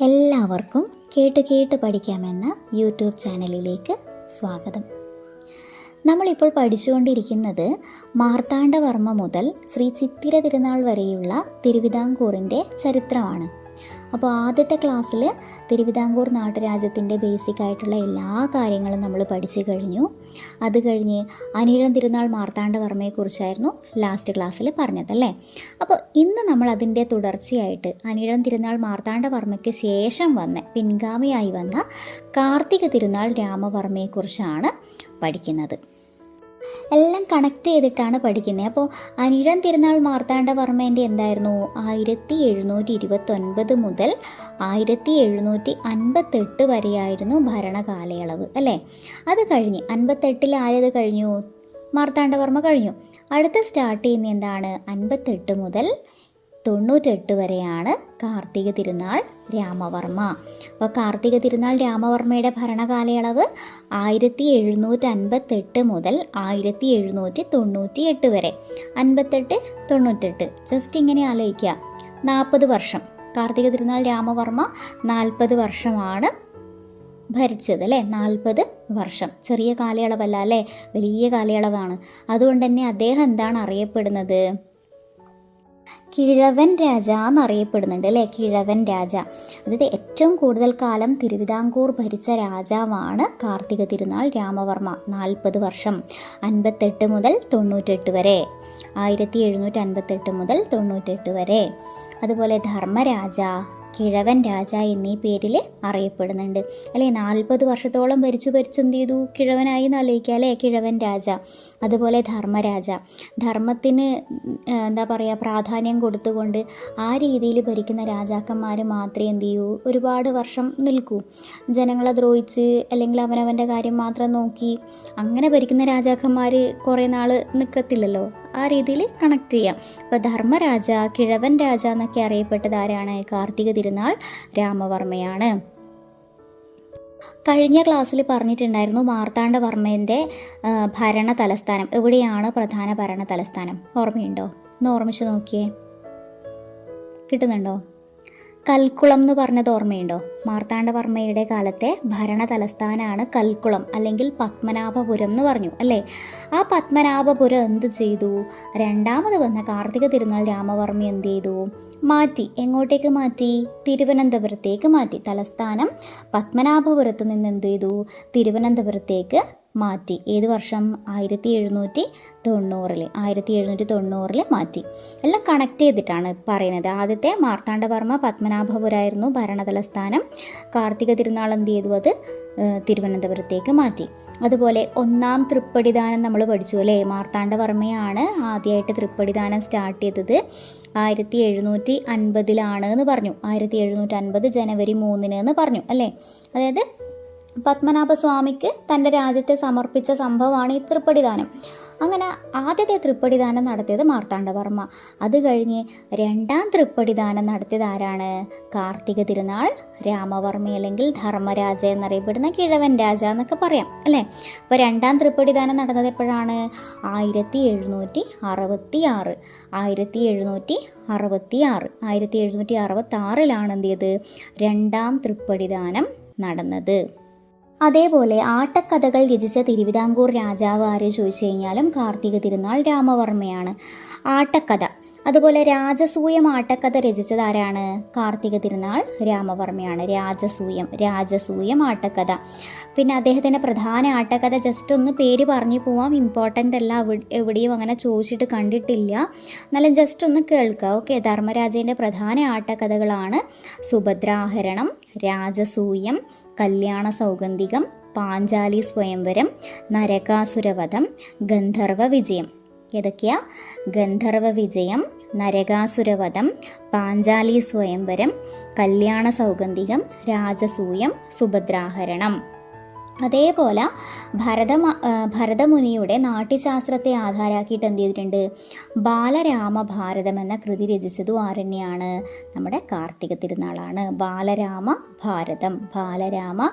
എല്ലാവർക്കും കേട്ട് കേട്ട് പഠിക്കാമെന്ന യൂട്യൂബ് ചാനലിലേക്ക് സ്വാഗതം. നമ്മളിപ്പോൾ പഠിച്ചുകൊണ്ടിരിക്കുന്നത് മാർത്താണ്ഡവർമ്മ മുതൽ ശ്രീ ചിത്തിര തിരുനാൾ വരെയുള്ള തിരുവിതാംകൂറിന്റെ ചരിത്രമാണ്. അപ്പോൾ ആദ്യത്തെ ക്ലാസ്സിൽ തിരുവിതാംകൂർ നാട്ടുരാജ്യത്തിന്റെ ബേസിക് ആയിട്ടുള്ള എല്ലാ കാര്യങ്ങളും നമ്മൾ പഠിച്ചു കഴിഞ്ഞു. അത് കഴിഞ്ഞ് അനിഴം തിരുനാൾ മാർത്താണ്ഡവർമ്മയെക്കുറിച്ചായിരുന്നു ലാസ്റ്റ് ക്ലാസ്സിൽ പറഞ്ഞതല്ലേ അപ്പോൾ ഇന്ന് നമ്മൾ അതിന്റെ തുടർച്ചയായിട്ട് അനിഴം തിരുനാൾ മാർത്താണ്ഡവർമ്മയ്ക്ക് ശേഷം വന്ന പിൻഗാമിയായി വന്ന കാർത്തിക തിരുനാൾ രാമവർമ്മയെക്കുറിച്ചാണ് പഠിക്കുന്നത്. എല്ലാം കണക്ട് ചെയ്തിട്ടാണ് പഠിക്കുന്നത് അപ്പോൾ അനിഴം തിരുനാൾ മാർത്താണ്ഡവർമ്മേന്റെ എന്തായിരുന്നു? ആയിരത്തി എഴുന്നൂറ്റി ഇരുപത്തൊൻപത് മുതൽ ആയിരത്തി എഴുന്നൂറ്റി അൻപത്തെട്ട് വരെയായിരുന്നു ഭരണകാലയളവ് അല്ലേ? അത് കഴിഞ്ഞ് അൻപത്തെട്ടിൽ ആരത് കഴിഞ്ഞു? മാർത്താണ്ഡവർമ്മ കഴിഞ്ഞു. അടുത്ത സ്റ്റാർട്ട് ചെയ്യുന്ന എന്താണ്? അൻപത്തെട്ട് മുതൽ തൊണ്ണൂറ്റെട്ട് വരെയാണ് കാർത്തിക തിരുനാൾ രാമവർമ്മ. അപ്പോൾ കാർത്തിക തിരുനാൾ രാമവർമ്മയുടെ ഭരണകാലയളവ് ആയിരത്തി എഴുന്നൂറ്റി അൻപത്തെട്ട് മുതൽ ആയിരത്തി എഴുന്നൂറ്റി തൊണ്ണൂറ്റി എട്ട് വരെ. അൻപത്തെട്ട് തൊണ്ണൂറ്റെട്ട്. ജസ്റ്റ് ഇങ്ങനെ ആലോചിക്കുക. നാൽപ്പത് വർഷം. കാർത്തിക തിരുനാൾ രാമവർമ്മ നാൽപ്പത് വർഷമാണ് ഭരിച്ചത് അല്ലേ? നാൽപ്പത് വർഷം. ചെറിയ കാലയളവല്ല അല്ലേ? വലിയ കാലയളവാണ്. അതുകൊണ്ട് തന്നെ അദ്ദേഹം എന്താണ് അറിയപ്പെടുന്നത്? കിഴവൻ രാജ എന്നറിയപ്പെടുന്നുണ്ട് അല്ലേ? കിഴവൻ രാജ. അതായത് ഏറ്റവും കൂടുതൽ കാലം തിരുവിതാംകൂർ ഭരിച്ച രാജാവാണ് കാർത്തിക തിരുനാൾ രാമവർമ്മ. നാൽപ്പത് വർഷം. അൻപത്തെട്ട് മുതൽ തൊണ്ണൂറ്റെട്ട് വരെ. ആയിരത്തി എഴുന്നൂറ്റി അൻപത്തെട്ട് മുതൽ തൊണ്ണൂറ്റെട്ട് വരെ. അതുപോലെ ധർമ്മരാജ കിഴവൻ രാജ എന്നീ പേരിൽ അറിയപ്പെടുന്നുണ്ട്. അല്ലേ? നാൽപ്പത് വർഷത്തോളം ഭരിച്ചു ഭരിച്ചു എന്ത് ചെയ്തു? കിഴവനായി എന്ന് ആലോചിക്കുക അല്ലേ? കിഴവൻ രാജ. അതുപോലെ ധർമ്മരാജ. ധർമ്മത്തിന് എന്താ പറയുക പ്രാധാന്യം കൊടുത്തുകൊണ്ട് ആ രീതിയിൽ ഭരിക്കുന്ന രാജാക്കന്മാർ മാത്രമേ എന്ത് ചെയ്യൂ? ഒരുപാട് വർഷം നിൽക്കൂ. ജനങ്ങളെ ദ്രോഹിച്ച് അല്ലെങ്കിൽ അവനവന്റെ കാര്യം മാത്രം നോക്കി അങ്ങനെ ഭരിക്കുന്ന രാജാക്കന്മാർ കുറേ നാൾ നിൽക്കത്തില്ലല്ലോ ആ രീതിയിൽ കണക്ട് ചെയ്യാം. അപ്പോൾ ധർമ്മരാജ കിഴവൻ രാജ എന്നൊക്കെ അറിയപ്പെട്ടത് ആരാണ്? കാർത്തിക തിരുനാൾ രാമവർമ്മയാണ്. കഴിഞ്ഞ ക്ലാസ്സിൽ പറഞ്ഞിട്ടുണ്ടായിരുന്നു മാർത്താണ്ഡവർമ്മേന്റെ ഭരണ തലസ്ഥാനം. എവിടെയാണ് പ്രധാന ഭരണ തലസ്ഥാനം? ഓർമ്മയുണ്ടോ? ഒന്ന് ഓർമ്മിച്ച് നോക്കിയേ. കിട്ടുന്നുണ്ടോ? കൽക്കുളം എന്ന് പറഞ്ഞത് ഓർമ്മയുണ്ടോ? മാർത്താണ്ഡവർമ്മയുടെ കാലത്തെ ഭരണ തലസ്ഥാനമാണ് കൽക്കുളം അല്ലെങ്കിൽ പത്മനാഭപുരം എന്ന് പറഞ്ഞു അല്ലേ? ആ പത്മനാഭപുരം എന്ത് ചെയ്തു? രണ്ടാമത് വന്ന കാർത്തിക തിരുനാൾ രാമവർമ്മ എന്ത് ചെയ്തു? മാറ്റി. എങ്ങോട്ടേക്ക് മാറ്റി? തിരുവനന്തപുരത്തേക്ക് മാറ്റി. തലസ്ഥാനം പത്മനാഭപുരത്ത് നിന്ന് എന്ത് ചെയ്തു? തിരുവനന്തപുരത്തേക്ക് മാറ്റി. ഏത് വർഷം? ആയിരത്തി എഴുന്നൂറ്റി തൊണ്ണൂറിൽ ആയിരത്തി എഴുന്നൂറ്റി തൊണ്ണൂറിൽ മാറ്റി. എല്ലാം കണക്ട് ചെയ്തിട്ടാണ് പറയുന്നത്. ആദ്യത്തെ മാർത്താണ്ഡവർമ്മ പത്മനാഭപുരായിരുന്നു ഭരണതലസ്ഥാനം കാർത്തിക തിരുനാൾ എന്ത് ചെയ്തു? അത് തിരുവനന്തപുരത്തേക്ക് മാറ്റി. അതുപോലെ ഒന്നാം തൃപ്പടിദാനം നമ്മൾ പഠിച്ചു അല്ലേ? മാർത്താണ്ഡവർമ്മയാണ് ആദ്യമായിട്ട് തൃപ്പടിദാനം സ്റ്റാർട്ട് ചെയ്തത്. ആയിരത്തി എഴുന്നൂറ്റി അൻപതിലാണ് എന്ന് പറഞ്ഞു. ആയിരത്തി എഴുന്നൂറ്റി അൻപത് ജനുവരി മൂന്നിന് എന്ന് പറഞ്ഞു അല്ലേ? അതായത് പത്മനാഭസ്വാമിക്ക് തന്റെ രാജ്യത്തെ സമർപ്പിച്ച സംഭവമാണ് ഈ തൃപ്പടിദാനം. അങ്ങനെ ആദ്യത്തെ തൃപ്പടിദാനം നടത്തിയത് മാർത്താണ്ഡവർമ്മ. അത് കഴിഞ്ഞ് രണ്ടാം തൃപ്പടിദാനം നടത്തിയത് ആരാണ്? കാർത്തിക തിരുനാൾ രാമവർമ്മ അല്ലെങ്കിൽ ധർമ്മരാജ എന്നറിയപ്പെടുന്ന കിഴവൻ രാജ എന്നൊക്കെ പറയാം അല്ലേ? അപ്പോൾ രണ്ടാം തൃപ്പടിദാനം നടന്നത് എപ്പോഴാണ്? ആയിരത്തി എഴുന്നൂറ്റി അറുപത്തി ആറ് ആയിരത്തി എഴുന്നൂറ്റി അറുപത്തി ആറ് ആയിരത്തി എഴുന്നൂറ്റി അറുപത്തി ആറിലാണ് എന്ത് ചെയ്ത് രണ്ടാം തൃപ്പടിദാനം നടന്നത്. അതേപോലെ ആട്ടക്കഥകൾ രചിച്ച തിരുവിതാംകൂർ രാജാവ് ആര് ചോദിച്ചു കഴിഞ്ഞാലും കാർത്തിക തിരുനാൾ രാമവർമ്മയാണ്. ആട്ടക്കഥ. അതുപോലെ രാജസൂയം ആട്ടക്കഥ രചിച്ചത് ആരാണ്? കാർത്തിക തിരുനാൾ രാമവർമ്മയാണ്. രാജസൂയം രാജസൂയം ആട്ടക്കഥ. പിന്നെ അദ്ദേഹത്തിന്റെ പ്രധാന ആട്ടക്കഥ ജസ്റ്റ് ഒന്ന് പേര് പറഞ്ഞു പോവാം. ഇമ്പോർട്ടന്റ് അല്ല എവിടെയും അങ്ങനെ ചോദിച്ചിട്ട് കണ്ടിട്ടില്ല. എന്നാലും ജസ്റ്റ് ഒന്ന് കേൾക്കുക ഓക്കെ ധർമ്മരാജേന്റെ പ്രധാന ആട്ടക്കഥകളാണ് സുഭദ്രാഹരണം രാജസൂയം കല്യാണ സൗഗന്ധികം പാഞ്ചാലി സ്വയംവരം നരകാസുരവധം ഗന്ധർവ വിജയം. ഏതൊക്കെയാ? ഗന്ധർവ വിജയം നരകാസുരവധം പാഞ്ചാലി സ്വയംവരം കല്യാണ സൗഗന്ധികം രാജസൂയം സുഭദ്രാഹരണം. അതേപോലെ ഭരത ഭരതമുനിയുടെ നാട്യശാസ്ത്രത്തെ ആധാരമാക്കിയിട്ട് എന്ത് ചെയ്തിട്ടുണ്ട്? ബാലരാമ ഭാരതം എന്ന കൃതി രചിച്ചതും ആരണ്യാണ്. നമ്മുടെ കാർത്തിക തിരുനാളാണ്. ബാലരാമ ഭാരതം ബാലരാമ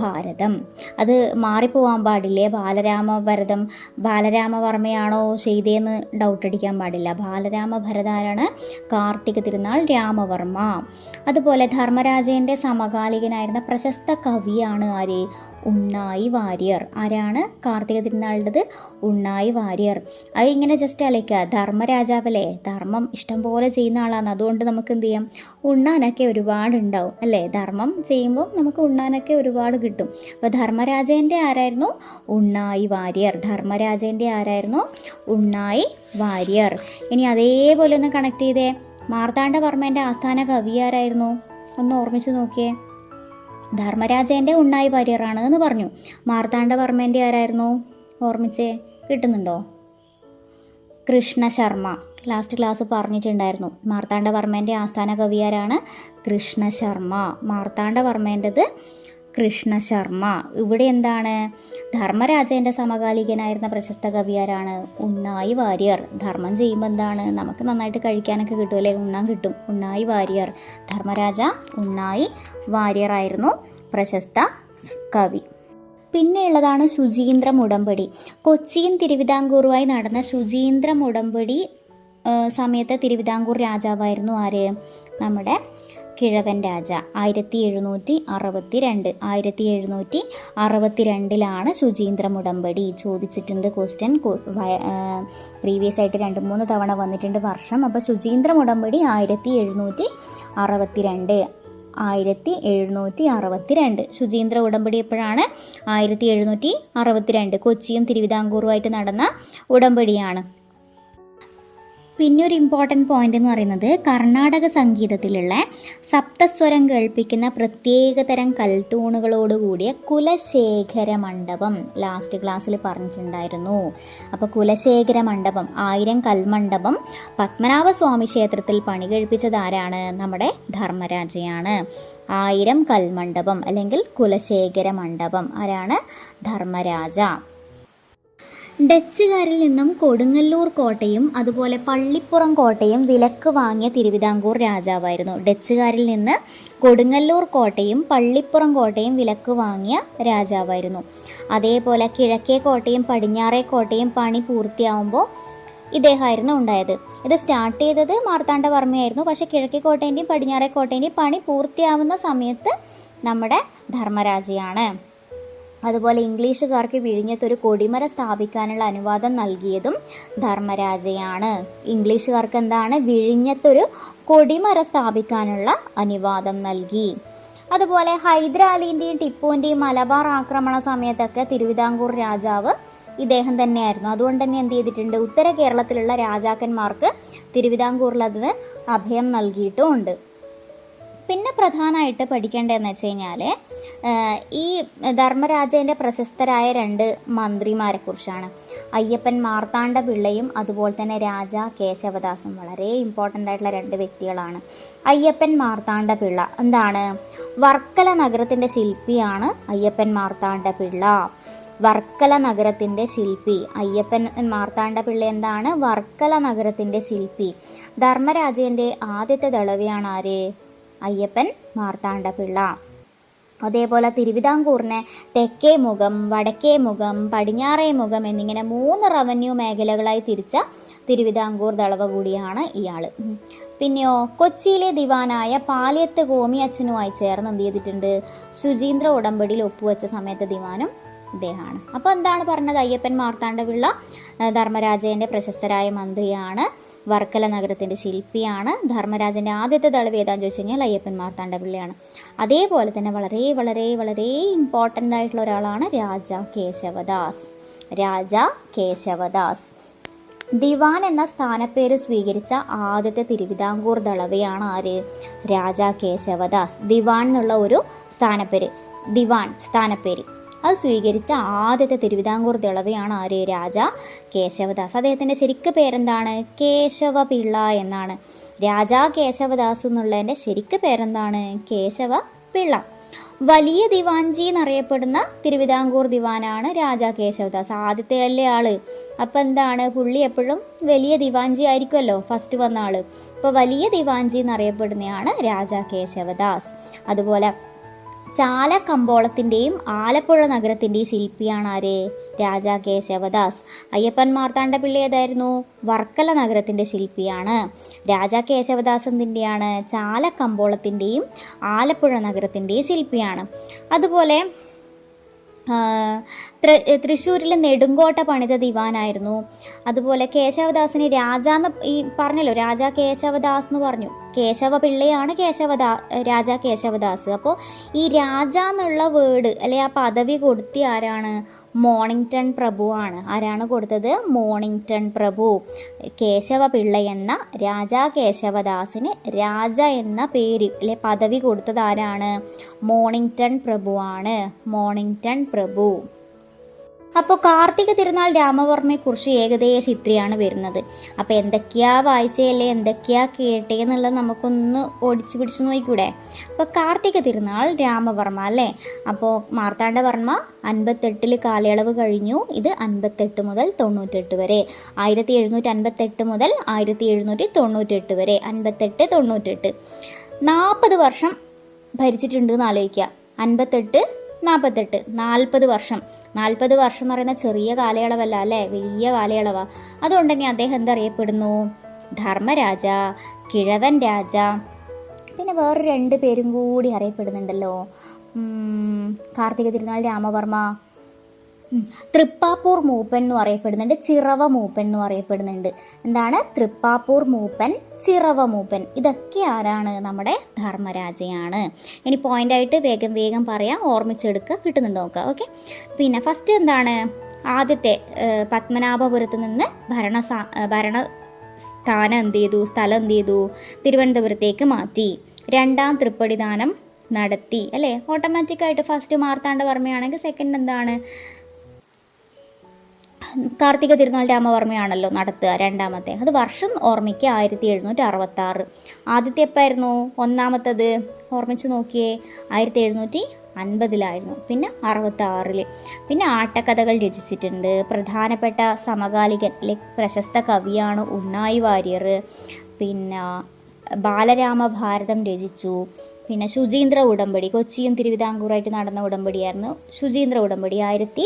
ഭാരതം അത് മാറിപ്പോവാൻ പാടില്ലേ? ബാലരാമ ഭരതം ബാലരാമവർമ്മയാണോ ചെയ്തേന്ന് ഡൗട്ട് അടിക്കാൻ പാടില്ല. ബാലരാമ ഭരതാരാണ് കാർത്തിക തിരുനാൾ രാമവർമ്മ. അതുപോലെ ധർമ്മരാജേന്റെ സമകാലികനായിരുന്ന പ്രശസ്ത കവിയാണ് ആര്? ഉണ്ണായി വാര്യർ. ആരാണ്? കാർത്തിക തിരുനാളിന്റെത് ഉണ്ണായി വാര്യർ. അത് ഇങ്ങനെ ജസ്റ്റ് അലയ്ക്കുക ധർമ്മരാജാവല്ലേ? ധർമ്മം ഇഷ്ടം പോലെ ചെയ്യുന്ന ആളാണ് അതുകൊണ്ട് നമുക്ക് എന്ത് ചെയ്യാം? ഉണ്ണാനൊക്കെ ഒരുപാട് ഉണ്ടാവും അല്ലേ? ധർമ്മം ചെയ്യുമ്പോൾ നമുക്ക് ഉണ്ണാനൊക്കെ ഒരുപാട് കിട്ടും. അപ്പോൾ ധർമ്മരാജേന്റെ ആരായിരുന്നു? ഉണ്ണായി വാര്യർ. ധർമ്മരാജേന്റെ ആരായിരുന്നു? ഉണ്ണായി വാര്യർ. ഇനി അതേപോലെ ഒന്ന് കണക്ട് ചെയ്തേ. മാർത്താണ്ഡവർമ്മേന്റെ ആസ്ഥാന കവി ആരായിരുന്നു? ഒന്ന് ഓർമ്മിച്ച് നോക്കിയേ. ധർമ്മരാജേന്റെ ഉണ്ണായി വാര്യറാണ് എന്ന് പറഞ്ഞു. മാർത്താണ്ഡവർമ്മേന്റെ ആരായിരുന്നു? ഓർമ്മിച്ചേ കിട്ടുന്നുണ്ടോ? കൃഷ്ണ ശർമ്മ. ലാസ്റ്റ് ക്ലാസ് പറഞ്ഞിട്ടുണ്ടായിരുന്നു. മാർത്താണ്ഡവർമ്മേന്റെ ആസ്ഥാന കവിയാരാണ് കൃഷ്ണ ശർമ്മ. മാർത്താണ്ഡവർമ്മേന്റെത് കൃഷ്ണ ശർമ്മ. ഇവിടെ എന്താണ്? ധർമ്മരാജന്റെ സമകാലികനായിരുന്ന പ്രശസ്ത കവിയാരാണ് ഉണ്ണായി വാര്യർ. ധർമ്മം ചെയ്യുമ്പോൾ എന്താണ്? നമുക്ക് നന്നായിട്ട് കഴിക്കാനൊക്കെ കിട്ടും അല്ലേ? ഉണ്ണാൻ കിട്ടും. ഉണ്ണായി വാര്യർ. ധർമ്മരാജ ഉണ്ണായി വാര്യറായിരുന്നു പ്രശസ്ത കവി. പിന്നെയുള്ളതാണ് ശുചീന്ദ്രം ഉടമ്പടി കൊച്ചിയും തിരുവിതാംകൂറുമായി നടന്ന ശുചീന്ദ്രം ഉടമ്പടി സമയത്ത് തിരുവിതാംകൂർ രാജാവായിരുന്നു ആര്? നമ്മുടെ കിഴവൻ രാജ ആയിരത്തി എഴുന്നൂറ്റി അറുപത്തി രണ്ട് ആയിരത്തി എഴുന്നൂറ്റി അറുപത്തി രണ്ടിലാണ് ശുചീന്ദ്ര ഉടമ്പടി ചോദിച്ചിട്ടുണ്ട് ക്വസ്റ്റ്യൻ പ്രീവിയസ് ആയിട്ട് രണ്ട് മൂന്ന് തവണ വന്നിട്ടുണ്ട് വർഷം. അപ്പോൾ ശുചീന്ദ്ര മുടമ്പടി ആയിരത്തി എഴുന്നൂറ്റി അറുപത്തി രണ്ട് ആയിരത്തി എഴുന്നൂറ്റി അറുപത്തി രണ്ട് ശുചീന്ദ്ര ഉടമ്പടി എപ്പോഴാണ്? ആയിരത്തി എഴുന്നൂറ്റി അറുപത്തി രണ്ട് കൊച്ചിയും തിരുവിതാംകൂറുമായിട്ട് നടന്ന ഉടമ്പടിയാണ്. പിന്നെ ഒരു ഇമ്പോർട്ടന്റ് പോയിന്റ് എന്ന് പറയുന്നത് കർണാടക സംഗീതത്തിലുള്ള സപ്തസ്വരം കേൾപ്പിക്കുന്ന പ്രത്യേകതരം കൽത്തൂണുകളോടുകൂടിയ കുലശേഖര മണ്ഡപം ലാസ്റ്റ് ക്ലാസ്സിൽ പറഞ്ഞിട്ടുണ്ടായിരുന്നു. അപ്പോൾ കുലശേഖര മണ്ഡപം ആയിരം കൽമണ്ഡപം പത്മനാഭസ്വാമി ക്ഷേത്രത്തിൽ പണി കഴിപ്പിച്ചത് ആരാണ്? നമ്മുടെ ധർമ്മരാജയാണ്. ആയിരം കൽമണ്ഡപം അല്ലെങ്കിൽ കുലശേഖര മണ്ഡപം ആരാണ്? ധർമ്മരാജ. ഡച്ചുകാരിൽ നിന്നും കൊടുങ്ങല്ലൂർ കോട്ടയും അതുപോലെ പള്ളിപ്പുറം കോട്ടയും വിലക്ക് വാങ്ങിയ തിരുവിതാംകൂർ രാജാവായിരുന്നു. ഡച്ചുകാരിൽ നിന്ന് കൊടുങ്ങല്ലൂർ കോട്ടയും പള്ളിപ്പുറം കോട്ടയും വിലക്ക് വാങ്ങിയ രാജാവായിരുന്നു. അതേപോലെ കിഴക്കേ കോട്ടയും പടിഞ്ഞാറേ കോട്ടയും പണി പൂർത്തിയാവുമ്പോൾ ഇദ്ദേഹമായിരുന്നു ഉണ്ടായത്. ഇത് സ്റ്റാർട്ട് ചെയ്തത് മാർത്താണ്ഡവർമ്മയായിരുന്നു. പക്ഷേ കിഴക്കേ കോട്ടേന്റെയും പടിഞ്ഞാറേ കോട്ടേന്റെയും പണി പൂർത്തിയാവുന്ന സമയത്ത് നമ്മുടെ ധർമ്മരാജയാണ്. അതുപോലെ ഇംഗ്ലീഷുകാർക്ക് വിഴിഞ്ഞത്ത് ഒരു കൊടിമര സ്ഥാപിക്കാനുള്ള അനുവാദം നൽകിയതും ധർമ്മരാജയാണ്. ഇംഗ്ലീഷുകാർക്ക് എന്താണ്? വിഴിഞ്ഞത്തൊരു കൊടിമര സ്ഥാപിക്കാനുള്ള അനുവാദം നൽകി. അതുപോലെ ഹൈദരാലിന്റെയും ടിപ്പുവിന്റെയും മലബാർ ആക്രമണ സമയത്തൊക്കെ തിരുവിതാംകൂർ രാജാവ് ഇദ്ദേഹം തന്നെയായിരുന്നു. അതുകൊണ്ട് തന്നെ എന്ത് ചെയ്തിട്ടുണ്ട്? ഉത്തര കേരളത്തിലുള്ള രാജാക്കന്മാർക്ക് തിരുവിതാംകൂറിൽ അതിന് അഭയം നൽകിയിട്ടുമുണ്ട്. പിന്നെ പ്രധാനമായിട്ട് പഠിക്കേണ്ടതെന്ന് വെച്ച് കഴിഞ്ഞാൽ ഈ ധർമ്മരാജേന്റെ പ്രശസ്തരായ രണ്ട് മന്ത്രിമാരെ കുറിച്ചാണ്. അയ്യപ്പൻ മാർത്താണ്ഡ പിള്ളയും അതുപോലെ തന്നെ രാജ കേശവദാസും വളരെ ഇമ്പോർട്ടന്റ് ആയിട്ടുള്ള രണ്ട് വ്യക്തികളാണ്. അയ്യപ്പൻ മാർത്താണ്ഡ പിള്ള എന്താണ്? വർക്കല നഗരത്തിന്റെ ശില്പിയാണ് അയ്യപ്പൻ മാർത്താണ്ഡ പിള്ള. വർക്കല നഗരത്തിന്റെ ശില്പി അയ്യപ്പൻ മാർത്താണ്ഡ പിള്ള എന്താണ്? വർക്കല നഗരത്തിന്റെ ശില്പി. ധർമ്മരാജേന്റെ ആദ്യത്തെ ദളവിയാണ് ആര് അയ്യപ്പൻ മാർത്താണ്ഡപിള്ള. അതേപോലെ തിരുവിതാംകൂറിനെ തെക്കേ മുഖം വടക്കേ മുഖം പടിഞ്ഞാറേ മുഖം എന്നിങ്ങനെ മൂന്ന് റവന്യൂ മേഖലകളായി തിരിച്ച തിരുവിതാംകൂർ ദളവ കൂടിയാണ് ഇയാൾ പിന്നെയോ കൊച്ചിയിലെ ദിവാനായ പാലിയത്ത് കോമി അച്ഛനുമായി ചേർന്ന് എന്ത് ചെയ്തിട്ടുണ്ട്? ശുചീന്ദ്ര ഉടമ്പടിയിൽ ഒപ്പുവെച്ച സമയത്ത് ദിവാനും ഇദ്ദേഹമാണ്. അപ്പോൾ എന്താണ് പറഞ്ഞത്? അയ്യപ്പൻ മാർത്താണ്ഡപിള്ള ധർമ്മരാജേന്റെ പ്രശസ്തരായ മന്ത്രിയാണ്. വർക്കല നഗരത്തിന്റെ ശില്പിയാണ്. ധർമ്മരാജന്റെ ആദ്യത്തെ ദളവ് ഏതാന്ന് ചോദിച്ചു കഴിഞ്ഞാൽ അയ്യപ്പൻ മാർത്താണ്ഡപിള്ളയാണ്. അതേപോലെ തന്നെ വളരെ വളരെ വളരെ ഇമ്പോർട്ടന്റ് ആയിട്ടുള്ള ഒരാളാണ് രാജ കേശവദാസ്. രാജ കേശവദാസ്. ദിവാൻ എന്ന സ്ഥാനപ്പേര് സ്വീകരിച്ച ആദ്യത്തെ തിരുവിതാംകൂർ ദളവയാണ് ആര്? രാജ കേശവദാസ്. ദിവാൻ എന്നുള്ള ഒരു സ്ഥാനപ്പേര്. ദിവാൻ സ്ഥാനപ്പേര്. അത് സ്വീകരിച്ച ആദ്യത്തെ തിരുവിതാംകൂർ ദളവയാണ് ആര്? രാജ കേശവദാസ്. അദ്ദേഹത്തിന്റെ ശരിക്ക് പേരെന്താണ്? കേശവ പിള്ള എന്നാണ്. രാജാ കേശവദാസ് എന്നുള്ളതിന്റെ ശരിക്ക് പേരെന്താണ്? കേശവ പിള്ള വലിയ ദിവാൻജി എന്നറിയപ്പെടുന്ന തിരുവിതാംകൂർ ദിവാനാണ് രാജാ കേശവദാസ്. ആദ്യത്തെ അല്ലേ ആൾ. അപ്പം എന്താണ്? പുള്ളി എപ്പോഴും വലിയ ദിവാൻജി ആയിരിക്കുമല്ലോ ഫസ്റ്റ് വന്ന ആൾ. അപ്പോൾ വലിയ ദിവാൻജി എന്നറിയപ്പെടുന്നതാണ് രാജാ കേശവദാസ്. അതുപോലെ ചാല കമ്പോളത്തിന്റെയും ആലപ്പുഴ നഗരത്തിന്റെയും ശില്പിയാണ് ആര്? രാജാ കേശവദാസ്. അയ്യപ്പൻ മാർത്താണ്ഡ പിള്ളി ഏതായിരുന്നു? വർക്കല നഗരത്തിന്റെ ശില്പിയാണ്. രാജാ കേശവദാസ് എന്തിന്റെയാണ് ചാല കമ്പോളത്തിന്റെയും ആലപ്പുഴ നഗരത്തിന്റെയും ശില്പിയാണ്. അതുപോലെ തൃശ്ശൂരിൽ നെടുങ്കോട്ട പണിത ദിവാനായിരുന്നു. അതുപോലെ കേശവദാസിന് രാജാന്ന് ഈ പറഞ്ഞല്ലോ രാജാ കേശവദാസ് എന്ന് പറഞ്ഞു. കേശവ പിള്ളയാണ് കേശവദാ രാജാ കേശവദാസ്. അപ്പോൾ ഈ രാജ എന്നുള്ള വേർഡ് അല്ലെ ആ പദവി കൊടുത്തി ആരാണ്? മോണിങ്ടൺ പ്രഭുവാണ് ആരാണ് കൊടുത്തത്? മോണിങ്ടൺ പ്രഭു. കേശവ പിള്ള എന്ന രാജാ കേശവദാസിന് രാജ എന്ന പേര് അല്ലെ പദവി കൊടുത്തത് ആരാണ്? മോണിങ്ടൺ പ്രഭുവാണ് മോണിങ്ടൺ പ്രഭു. അപ്പോൾ കാർത്തിക തിരുനാൾ രാമവർമ്മയെക്കുറിച്ച് ഏകദേശം ഇത്രയാണ് വരുന്നത്. അപ്പോൾ എന്തൊക്കെയാ വായിച്ചയല്ലേ എന്തൊക്കെയാ കേട്ടേ എന്നുള്ളത് നമുക്കൊന്ന് ഓടിച്ചു പിടിച്ചു നോക്കൂടെ അപ്പോൾ കാർത്തിക തിരുനാൾ രാമവർമ്മ അല്ലേ? അപ്പോൾ മാർത്താണ്ഡവർമ്മ അൻപത്തെട്ടിൽ കാലയളവ് കഴിഞ്ഞു. ഇത് അൻപത്തെട്ട് മുതൽ തൊണ്ണൂറ്റെട്ട് വരെ. ആയിരത്തി എഴുന്നൂറ്റി അൻപത്തെട്ട് മുതൽ ആയിരത്തി എഴുന്നൂറ്റി തൊണ്ണൂറ്റെട്ട് വരെ. അൻപത്തെട്ട് തൊണ്ണൂറ്റെട്ട്. നാൽപ്പത് വർഷം ഭരിച്ചിട്ടുണ്ട് എന്ന് ആലോചിക്കുക. അൻപത്തെട്ട് നാൽപ്പത്തെട്ട് നാൽപ്പത് വർഷം. നാൽപ്പത് വർഷം എന്ന് പറയുന്ന ചെറിയ കാലയളവല്ല അല്ലേ? വലിയ കാലയളവാണ് അതുകൊണ്ട് തന്നെ അദ്ദേഹം എന്തറിയപ്പെടുന്നു? ധർമ്മരാജ കിഴവൻ രാജ പിന്നെ വേറെ രണ്ട് പേരും കൂടി അറിയപ്പെടുന്നുണ്ടല്ലോ. കാർത്തിക തിരുനാൾ രാമവർമ്മ തൃപ്പാപ്പൂർ മൂപ്പൻ എന്ന് പറയപ്പെടുന്നുണ്ട് ചിറവ മൂപ്പൻ എന്ന് പറയപ്പെടുന്നുണ്ട്. എന്താണ്? തൃപ്പാപ്പൂർ മൂപ്പൻ ചിറവ മൂപ്പൻ. ഇതൊക്കെ ആരാണ്? നമ്മുടെ ധർമ്മരാജയാണ്. ഇനി പോയിന്റായിട്ട് വേഗം വേഗം പറയാം. ഓർമ്മിച്ചെടുക്കുക കിട്ടുന്നുണ്ട് നോക്കുക ഓക്കെ പിന്നെ ഫസ്റ്റ് എന്താണ്? ആദ്യത്തെ പത്മനാഭപുരത്ത് നിന്ന് ഭരണ ഭരണ സ്ഥാനം എന്ത് ചെയ്തു? സ്ഥലം എന്ത് ചെയ്തു? തിരുവനന്തപുരത്തേക്ക് മാറ്റി. രണ്ടാം തൃപ്പടിദാനം നടത്തി. അല്ലേ? ഓട്ടോമാറ്റിക്കായിട്ട് ഫസ്റ്റ് മാർത്താണ്ഡവർമ്മയാണെങ്കിൽ സെക്കൻഡ് എന്താണ്? കാർത്തിക തിരുനാൾ രാമവർമ്മയാണല്ലോ നടത്തുക രണ്ടാമത്തെ. അത് വർഷം ഓർമ്മയ്ക്ക് ആയിരത്തി എഴുന്നൂറ്റി അറുപത്തി ആറ് ആദ്യത്തെ എപ്പായിരുന്നു? ഒന്നാമത്തത് ഓർമ്മിച്ച് നോക്കിയേ. ആയിരത്തി എഴുന്നൂറ്റി അൻപതിലായിരുന്നു പിന്നെ അറുപത്തി ആറിൽ പിന്നെ ആട്ടക്കഥകൾ രചിച്ചിട്ടുണ്ട്. പ്രധാനപ്പെട്ട സമകാലികൻ ലൈക് പ്രശസ്ത കവിയാണ് ഉണ്ണായി വാര്യർ. പിന്നെ ബാലരാമ ഭാരതം രചിച്ചു. പിന്നെ ശുചീന്ദ്ര ഉടമ്പടി. കൊച്ചിയും തിരുവിതാംകൂറായിട്ട് നടന്ന ഉടമ്പടിയായിരുന്നു ശുചീന്ദ്ര ഉടമ്പടി. ആയിരത്തി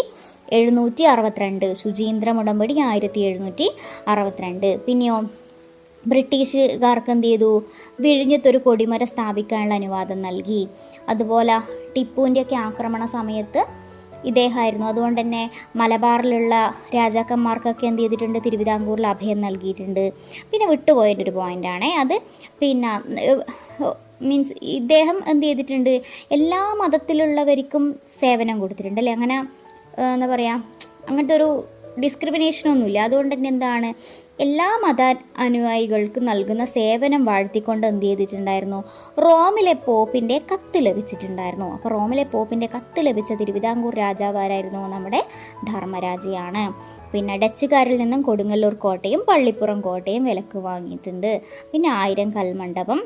എഴുന്നൂറ്റി അറുപത്തിരണ്ട് ശുചീന്ദ്രം ഉടമ്പടി ആയിരത്തി എഴുന്നൂറ്റി അറുപത്തിരണ്ട് പിന്നെയോ ബ്രിട്ടീഷുകാർക്ക് എന്ത് ചെയ്തു വിഴിഞ്ഞത്തൊരു കൊടിമര സ്ഥാപിക്കാനുള്ള അനുവാദം നൽകി. അതുപോലെ ടിപ്പുവിന്റെയൊക്കെ ആക്രമണ സമയത്ത് ഇദ്ദേഹമായിരുന്നു. അതുകൊണ്ട് തന്നെ മലബാറിലുള്ള രാജാക്കന്മാർക്കൊക്കെ എന്ത് ചെയ്തിട്ടുണ്ട് തിരുവിതാംകൂറിൽ അഭയം നൽകിയിട്ടുണ്ട്. പിന്നെ വിട്ടുപോയതിന്റെ ഒരു പോയിന്റാണ്. അത് പിന്നെ മീൻസ് ഇദ്ദേഹം എന്ത് ചെയ്തിട്ടുണ്ട് എല്ലാ മതത്തിലുള്ളവർക്കും സേവനം കൊടുത്തിട്ടുണ്ട് അല്ലേ? അങ്ങനെ എന്താ പറയുക അങ്ങനത്തെ ഒരു ഡിസ്ക്രിമിനേഷനൊന്നുമില്ല അതുകൊണ്ട് തന്നെ എന്താണ് എല്ലാ മത അനുയായികൾക്കും നൽകുന്ന സേവനം വാഴ്ത്തിക്കൊണ്ട് എന്ത് ചെയ്തിട്ടുണ്ടായിരുന്നു റോമിലെ പോപ്പിന്റെ കത്ത് ലഭിച്ചിട്ടുണ്ടായിരുന്നു. അപ്പോൾ റോമിലെ പോപ്പിന്റെ കത്ത് ലഭിച്ച തിരുവിതാംകൂർ രാജാവാരായിരുന്നു നമ്മുടെ ധർമ്മരാജയാണ്. പിന്നെ ഡച്ചുകാരിൽ നിന്നും കൊടുങ്ങല്ലൂർ കോട്ടയും പള്ളിപ്പുറം കോട്ടയും വിലക്ക് വാങ്ങിയിട്ടുണ്ട്. പിന്നെ ആയിരം കൽമണ്ഡപം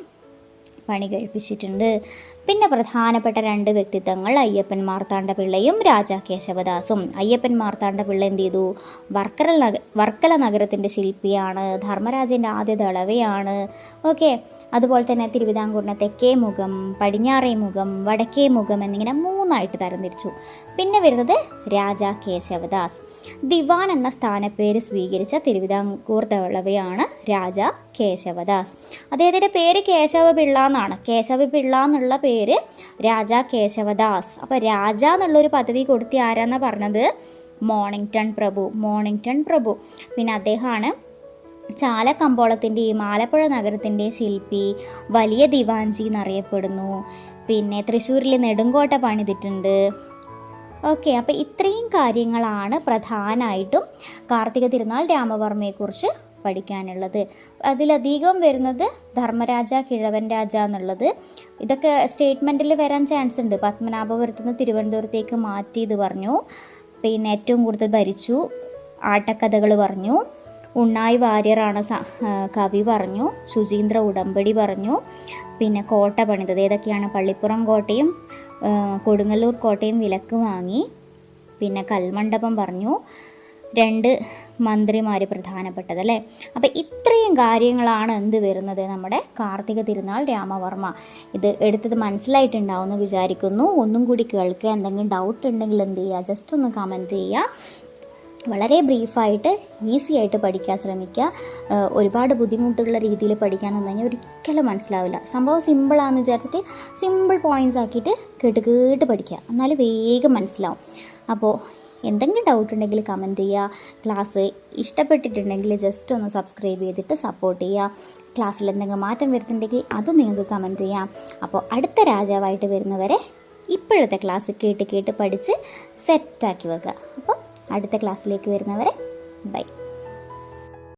പണി കഴിപ്പിച്ചിട്ടുണ്ട്. പിന്നെ പ്രധാനപ്പെട്ട രണ്ട് വ്യക്തിത്വങ്ങൾ അയ്യപ്പൻ മാർത്താണ്ഡ പിള്ളയും രാജാ കേശവദാസും. അയ്യപ്പൻ മാർത്താണ്ഡ പിള്ള എന്ത് ചെയ്തു? വർക്കല നഗ വർക്കല നഗരത്തിന്റെ ശില്പിയാണ് ധർമ്മരാജന്റെ ആദ്യ ദളവയാണ്. ഓക്കെ? അതുപോലെ തന്നെ തിരുവിതാംകൂറിനെ തെക്കേ മുഖം പടിഞ്ഞാറേ മുഖം വടക്കേ മുഖം എന്നിങ്ങനെ മൂന്നായിട്ട് തരംതിരിച്ചു. പിന്നെ വരുന്നത് രാജാ കേശവദാസ്. ദിവാൻ എന്ന സ്ഥാനപ്പേര് സ്വീകരിച്ച തിരുവിതാംകൂർ തളവയാണ് രാജാ കേശവദാസ്. അദ്ദേഹത്തിന്റെ പേര് കേശവ പിള്ള എന്നാണ്. കേശവ പിള്ള എന്നുള്ള പേര് രാജാ കേശവദാസ്. അപ്പോൾ രാജ എന്നുള്ളൊരു പദവി കൊടുത്തി ആരാന്നാണ് പറഞ്ഞത്? മോണിങ്ടൺ പ്രഭു. മോണിങ്ടൺ പ്രഭു. പിന്നെ അദ്ദേഹമാണ് ചാല കമ്പോളത്തിന്റെയും ആലപ്പുഴ നഗരത്തിന്റെയും ശില്പി വലിയ ദിവാഞ്ചി എന്നറിയപ്പെടുന്നു. പിന്നെ തൃശ്ശൂരിൽ നെടുങ്കോട്ട പണിതിട്ടുണ്ട്. ഓക്കെ അപ്പോൾ ഇത്രയും കാര്യങ്ങളാണ് പ്രധാനമായിട്ടും കാർത്തിക തിരുനാൾ രാമവർമ്മയെക്കുറിച്ച് പഠിക്കാനുള്ളത്. അതിലധികം വരുന്നത് ധർമ്മരാജ കിഴവൻ രാജ എന്നുള്ളത്. ഇതൊക്കെ സ്റ്റേറ്റ്മെന്റിൽ വരാൻ ചാൻസ് ഉണ്ട്. പത്മനാഭപുരത്ത് നിന്ന് തിരുവനന്തപുരത്തേക്ക് മാറ്റി ഇത് പറഞ്ഞു. പിന്നെ ഏറ്റവും കൂടുതൽ ഭരിച്ചു. ആട്ടക്കഥകൾ പറഞ്ഞു. ഉണ്ണായി വാര്യറാണ് കവി പറഞ്ഞു. ശുചീന്ദ്ര ഉടമ്പടി പറഞ്ഞു. പിന്നെ കോട്ട പണിതത്. ഏതൊക്കെയാണ്? പള്ളിപ്പുറം കോട്ടയും കൊടുങ്ങല്ലൂർ കോട്ടയും വിലക്ക് വാങ്ങി. പിന്നെ കൽമണ്ഡപം പറഞ്ഞു. രണ്ട് മന്ത്രിമാർ പ്രധാനപ്പെട്ടത് അല്ലേ? അപ്പോൾ ഇത്രയും കാര്യങ്ങളാണ് എന്ത് വരുന്നത് നമ്മുടെ കാർത്തിക തിരുനാൾ രാമവർമ്മ. ഇത് എടുത്തത് മനസ്സിലായിട്ടുണ്ടാവുമെന്ന് വിചാരിക്കുന്നു. ഒന്നും കൂടി കേൾക്കുക. എന്തെങ്കിലും ഡൗട്ട് ഉണ്ടെങ്കിൽ എന്ത് ചെയ്യുക? ജസ്റ്റ് ഒന്ന് കമന്റ് ചെയ്യുക. വളരെ ബ്രീഫായിട്ട് ഈസി ആയിട്ട് പഠിക്കാൻ ശ്രമിക്കുക. ഒരുപാട് ബുദ്ധിമുട്ടുള്ള രീതിയിൽ പഠിക്കാൻ കഴിഞ്ഞാൽ ഒരിക്കലും മനസ്സിലാവില്ല. സംഭവം സിമ്പിളാണെന്ന് വിചാരിച്ചിട്ട് സിമ്പിൾ പോയിന്റ്സ് ആക്കിയിട്ട് കേട്ട് കേട്ട് പഠിക്കുക. എന്നാലും വേഗം മനസ്സിലാവും. അപ്പോൾ എന്തെങ്കിലും ഡൗട്ട് ഉണ്ടെങ്കിൽ കമന്റ് ചെയ്യുക. ക്ലാസ് ഇഷ്ടപ്പെട്ടിട്ടുണ്ടെങ്കിൽ ജസ്റ്റ് ഒന്ന് സബ്സ്ക്രൈബ് ചെയ്തിട്ട് സപ്പോർട്ട് ചെയ്യുക. ക്ലാസ്സിൽ എന്തെങ്കിലും മാറ്റം വരുത്തുന്നുണ്ടെങ്കിൽ അതും നിങ്ങൾക്ക് കമന്റ് ചെയ്യാം. അപ്പോൾ അടുത്ത രാജാവായിട്ട് വരുന്നവരെ ഇപ്പോഴത്തെ ക്ലാസ് കേട്ട് കേട്ട് പഠിച്ച് സെറ്റാക്കി വെക്കുക. അപ്പോൾ അടുത്ത ക്ലാസ്സിലേക്ക് വരുന്നവരെ ബൈ